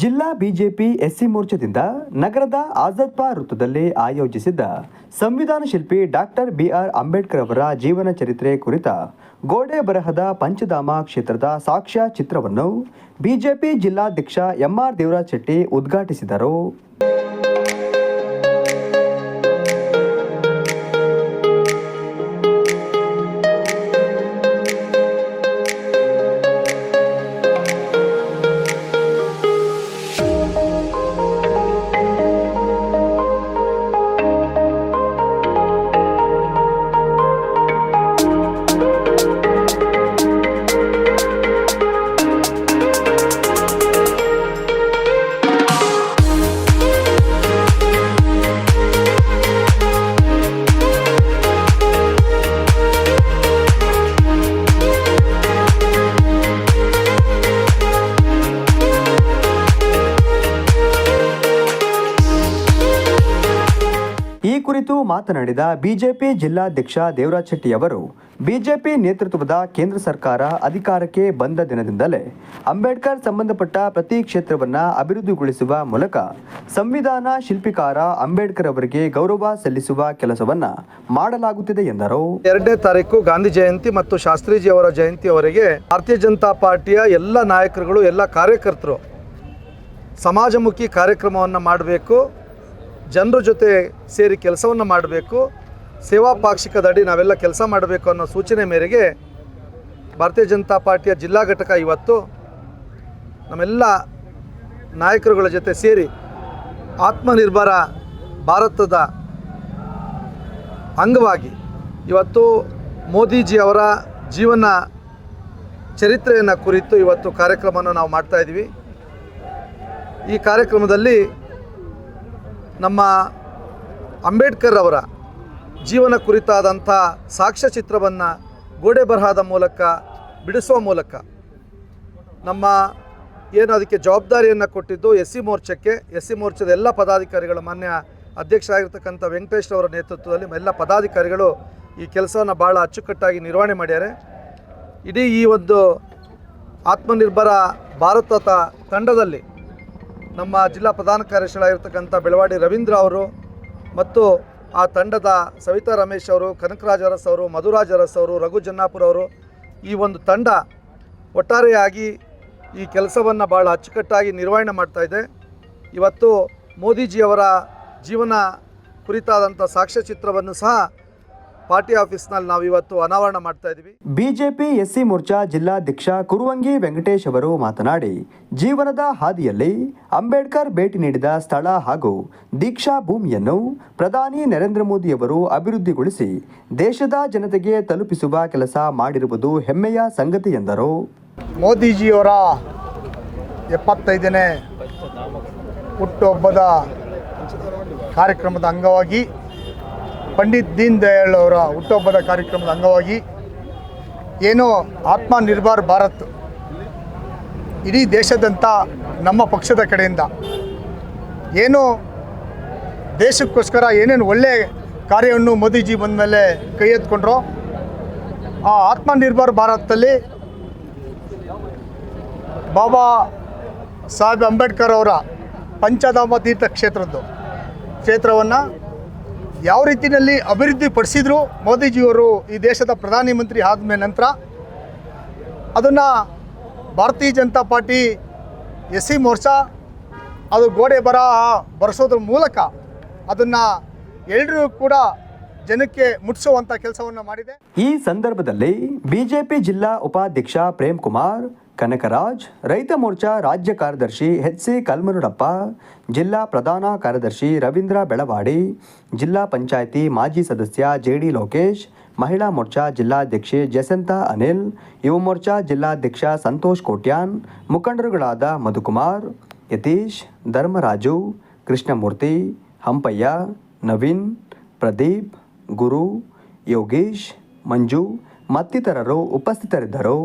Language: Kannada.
ಜಿಲ್ಲಾ ಬಿಜೆಪಿ ಎಸ್ಸಿ ಮೋರ್ಚಾದಿಂದ ನಗರದ ಆಜಾದ್ಪಾ ವೃತ್ತದಲ್ಲಿ ಆಯೋಜಿಸಿದ್ದ ಸಂವಿಧಾನ ಶಿಲ್ಪಿ ಡಾಕ್ಟರ್ ಬಿಆರ್ ಅಂಬೇಡ್ಕರ್ ಅವರ ಜೀವನ ಚರಿತ್ರೆ ಕುರಿತ ಗೋಡೆ ಬರಹದ ಪಂಚಧಾಮ ಕ್ಷೇತ್ರದ ಸಾಕ್ಷ್ಯ ಚಿತ್ರವನ್ನು ಬಿಜೆಪಿ ಜಿಲ್ಲಾಧ್ಯಕ್ಷ ಎಂಆರ್ ದೇವರಾಜ್ ಶೆಟ್ಟಿ ಉದ್ಘಾಟಿಸಿದರು. ಕುರಿತು ಮಾತನಾಡಿದ ಬಿಜೆಪಿ ಜಿಲ್ಲಾಧ್ಯಕ್ಷ ದೇವರಾಜ್ ಶೆಟ್ಟಿ ಅವರು ಬಿಜೆಪಿ ನೇತೃತ್ವದ ಕೇಂದ್ರ ಸರ್ಕಾರ ಅಧಿಕಾರಕ್ಕೆ ಬಂದ ದಿನದಿಂದಲೇ ಅಂಬೇಡ್ಕರ್ ಸಂಬಂಧಪಟ್ಟ ಪ್ರತಿ ಕ್ಷೇತ್ರವನ್ನ ಅಭಿವೃದ್ಧಿಗೊಳಿಸುವ ಮೂಲಕ ಸಂವಿಧಾನ ಶಿಲ್ಪಿಕಾರ ಅಂಬೇಡ್ಕರ್ ಅವರಿಗೆ ಗೌರವ ಸಲ್ಲಿಸುವ ಕೆಲಸವನ್ನ ಮಾಡಲಾಗುತ್ತಿದೆ ಎಂದರು. ಎರಡನೇ ತಾರೀಕು ಗಾಂಧಿ ಜಯಂತಿ ಮತ್ತು ಶಾಸ್ತ್ರೀಜಿ ಅವರ ಜಯಂತಿಯವರೆಗೆ ಭಾರತೀಯ ಜನತಾ ಪಾರ್ಟಿಯ ಎಲ್ಲ ನಾಯಕರುಗಳು, ಎಲ್ಲ ಕಾರ್ಯಕರ್ತರು ಸಮಾಜಮುಖಿ ಕಾರ್ಯಕ್ರಮವನ್ನು ಮಾಡಬೇಕು. ಜನರ ಜೊತೆ ಸೇರಿ ಕೆಲಸವನ್ನು ಮಾಡಬೇಕು, ಸೇವಾ ಪಾಕ್ಷಿಕದಡಿ ನಾವೆಲ್ಲ ಕೆಲಸ ಮಾಡಬೇಕು ಅನ್ನೋ ಸೂಚನೆ ಮೇರೆಗೆ ಭಾರತೀಯ ಜನತಾ ಪಾರ್ಟಿಯ ಜಿಲ್ಲಾ ಘಟಕ ಇವತ್ತು ನಮ್ಮೆಲ್ಲ ನಾಯಕರುಗಳ ಜೊತೆ ಸೇರಿ ಆತ್ಮನಿರ್ಭರ ಭಾರತದ ಅಂಗವಾಗಿ ಇವತ್ತು ಮೋದಿಜಿ ಅವರ ಜೀವನ ಚರಿತ್ರೆಯನ್ನು ಕುರಿತು ಇವತ್ತು ಕಾರ್ಯಕ್ರಮವನ್ನು ನಾವು ಮಾಡ್ತಾ ಇದ್ದೀವಿ ಈ ಕಾರ್ಯಕ್ರಮದಲ್ಲಿ ನಮ್ಮ ಅಂಬೇಡ್ಕರ್ ಅವರ ಜೀವನ ಕುರಿತಾದಂಥ ಸಾಕ್ಷ್ಯಚಿತ್ರವನ್ನು ಗೋಡೆ ಬರಹದ ಮೂಲಕ ಬಿಡಿಸುವ ಮೂಲಕ ನಮ್ಮ ಏನು ಅದಕ್ಕೆ ಜವಾಬ್ದಾರಿಯನ್ನು ಕೊಟ್ಟಿದ್ದು ಎಸ್ ಸಿ ಮೋರ್ಚಕ್ಕೆ ಎಸ್ ಸಿ ಮೋರ್ಚಾದ ಎಲ್ಲ ಪದಾಧಿಕಾರಿಗಳು, ಮಾನ್ಯ ಅಧ್ಯಕ್ಷರಾಗಿರ್ತಕ್ಕಂಥ ವೆಂಕಟೇಶ್ ಅವರ ನೇತೃತ್ವದಲ್ಲಿ ಎಲ್ಲ ಪದಾಧಿಕಾರಿಗಳು ಈ ಕೆಲಸವನ್ನು ಭಾಳ ಅಚ್ಚುಕಟ್ಟಾಗಿ ನಿರ್ವಹಣೆ ಮಾಡ್ಯಾರೆ. ಇಡೀ ಈ ಒಂದು ಆತ್ಮನಿರ್ಭರ ಭಾರತದ ತಂಡದಲ್ಲಿ ನಮ್ಮ ಜಿಲ್ಲಾ ಪ್ರಧಾನ ಕಾರ್ಯದರ್ಶಿಗಳಾಗಿರ್ತಕ್ಕಂಥ ಬೆಳವಾಡಿ ರವೀಂದ್ರ ಅವರು ಮತ್ತು ಆ ತಂಡದ ಸವಿತಾ ರಮೇಶ್ ಅವರು, ಕನಕರಾಜ ಅರಸ್ ಅವರು, ಮಧುರಾಜ್ ಅರಸ್ ಅವರು, ರಘು ಜನ್ನಾಪುರ ಅವರು ಈ ಒಂದು ತಂಡ ಒಟ್ಟಾರೆಯಾಗಿ ಈ ಕೆಲಸವನ್ನು ಭಾಳ ಅಚ್ಚುಕಟ್ಟಾಗಿ ನಿರ್ವಹಣೆ ಮಾಡ್ತಾ ಇದೆ. ಇವತ್ತು ಮೋದಿಜಿಯವರ ಜೀವನ ಕುರಿತಾದಂಥ ಸಾಕ್ಷ್ಯಚಿತ್ರವನ್ನು ಸಹ ಪಾರ್ಟಿ ಆಫೀಸ್ನಲ್ಲಿ ನಾವು ಇವತ್ತು ಅನಾವರಣ ಮಾಡ್ತಾ ಇದ್ದೀವಿ ಬಿಜೆಪಿ ಎಸ್ಸಿ ಮೋರ್ಚಾ ಜಿಲ್ಲಾಧ್ಯಕ್ಷ ಕುರುವಂಗಿ ವೆಂಕಟೇಶ್ ಅವರು ಮಾತನಾಡಿ ಜೀವನದ ಹಾದಿಯಲ್ಲಿ ಅಂಬೇಡ್ಕರ್ ಭೇಟಿ ನೀಡಿದ ಸ್ಥಳ ಹಾಗೂ ದೀಕ್ಷಾ ಭೂಮಿಯನ್ನು ಪ್ರಧಾನಿ ನರೇಂದ್ರ ಮೋದಿಯವರು ಅಭಿವೃದ್ಧಿಗೊಳಿಸಿ ದೇಶದ ಜನತೆಗೆ ತಲುಪಿಸುವ ಕೆಲಸ ಮಾಡಿರುವುದು ಹೆಮ್ಮೆಯ ಸಂಗತಿ ಎಂದರು. ಮೋದಿಜಿಯವರ ಎಪ್ಪತ್ತೈದನೇ ಹುಟ್ಟುಹಬ್ಬದ ಕಾರ್ಯಕ್ರಮದ ಅಂಗವಾಗಿ ಪಂಡಿತ್ ದೀನ್ ದಯಾಳ್ ಅವರ ಹುಟ್ಟುಹಬ್ಬದ ಕಾರ್ಯಕ್ರಮದ ಅಂಗವಾಗಿ ಏನು ಆತ್ಮ ನಿರ್ಭರ್ ಭಾರತ್ ಇಡೀ ದೇಶದಂಥ ನಮ್ಮ ಪಕ್ಷದ ಕಡೆಯಿಂದ ಏನು ದೇಶಕ್ಕೋಸ್ಕರ ಏನೇನು ಒಳ್ಳೆಯ ಕಾರ್ಯವನ್ನು ಮೋದಿಜಿ ಬಂದ ಮೇಲೆ ಕೈ ಎತ್ಕೊಂಡ್ರೋ ಆ ಆತ್ಮನಿರ್ಭರ್ ಭಾರತದಲ್ಲಿ ಬಾಬಾ ಸಾಹೇಬ್ ಅಂಬೇಡ್ಕರ್ ಅವರ ಪಂಚಧಾಮ ತೀರ್ಥ ಕ್ಷೇತ್ರದ್ದು ಕ್ಷೇತ್ರವನ್ನು ಯಾವ ರೀತಿಯಲ್ಲಿ ಅಭಿವೃದ್ಧಿ ಪಡಿಸಿದ್ರು ಮೋದಿಜಿಯವರು ಈ ದೇಶದ ಪ್ರಧಾನಿ ಮಂತ್ರಿ ಆದಮೇಲೆ ನಂತರ? ಅದನ್ನು Bharatiya Janata Party S C Morcha, ಅದು ಗೋಡೆ ಬರ ಬರೆಸೋದ್ರ ಮೂಲಕ ಅದನ್ನು ಎಲ್ಲರೂ ಕೂಡ ಜನಕ್ಕೆ ಮುಟ್ಟಿಸುವಂಥ ಕೆಲಸವನ್ನು ಮಾಡಿದೆ. ಈ ಸಂದರ್ಭದಲ್ಲಿ ಬಿಜೆಪಿ ಜಿಲ್ಲಾ ಉಪಾಧ್ಯಕ್ಷ ಪ್ರೇಮ್ ಕುಮಾರ್ ಕನಕರಾಜ್, ರೈತ ಮೋರ್ಚಾ ರಾಜ್ಯ ಕಾರ್ಯದರ್ಶಿ ಎಚ್ ಸಿ ಕಲ್ಮನುಡಪ್ಪ ಜಿಲ್ಲಾ ಪ್ರಧಾನ ಕಾರ್ಯದರ್ಶಿ ರವೀಂದ್ರ ಬೆಳವಾಡಿ, ಜಿಲ್ಲಾ ಪಂಚಾಯಿತಿ ಮಾಜಿ ಸದಸ್ಯ ಜೆ ಡಿ ಲೋಕೇಶ್, ಮಹಿಳಾ ಮೋರ್ಚಾ ಜಿಲ್ಲಾಧ್ಯಕ್ಷೆ ಜಸಂತಾ ಅನಿಲ್, ಯುವ ಮೋರ್ಚಾ ಜಿಲ್ಲಾಧ್ಯಕ್ಷ ಸಂತೋಷ್ ಕೋಟ್ಯಾನ್, ಮುಖಂಡರುಗಳಾದ ಮಧುಕುಮಾರ್, ಯತೀಶ್, ಧರ್ಮರಾಜು, ಕೃಷ್ಣಮೂರ್ತಿ, ಹಂಪಯ್ಯ, ನವೀನ್, ಪ್ರದೀಪ್, ಗುರು, ಯೋಗೀಶ್, ಮಂಜು ಮತ್ತಿತರರು ಉಪಸ್ಥಿತರಿದ್ದರು.